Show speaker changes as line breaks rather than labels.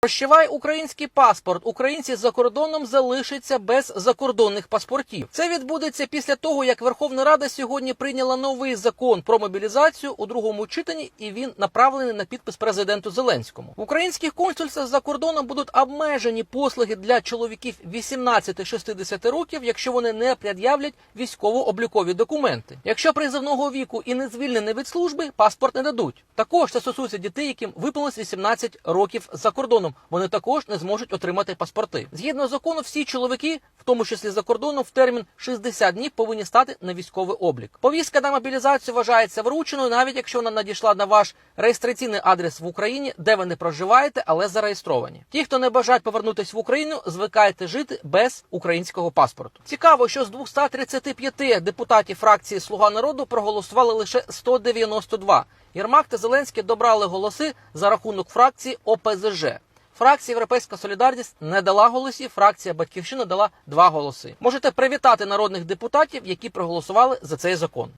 Прощавай український паспорт. Українці за кордоном залишаться без закордонних паспортів. Це відбудеться після того, як Верховна Рада сьогодні прийняла новий закон про мобілізацію у другому читанні, і він направлений на підпис президенту Зеленському. В українських консульствах за кордоном будуть обмежені послуги для чоловіків 18-60 років, якщо вони не пред'являть військово-облікові документи. Якщо призовного віку і не звільнені від служби, паспорт не дадуть. Також це стосується дітей, яким виповнилось 18 років за кордоном. Вони також не зможуть отримати паспорти. Згідно закону, всі чоловіки, в тому числі за кордоном, в термін 60 днів повинні стати на військовий облік. Повістка на мобілізацію вважається врученою, навіть якщо вона надійшла на ваш реєстраційний адрес в Україні, де ви не проживаєте, але зареєстровані. Ті, хто не бажають повернутися в Україну, звикайте жити без українського паспорту. Цікаво, що з 235 депутатів фракції Слуга народу проголосували лише 192. Єрмак та Зеленський добрали голоси за рахунок фракції ОПЗЖ. Фракція Європейська Солідарність не дала голосів. Фракція Батьківщина дала два голоси. Можете привітати народних депутатів, які проголосували за цей закон.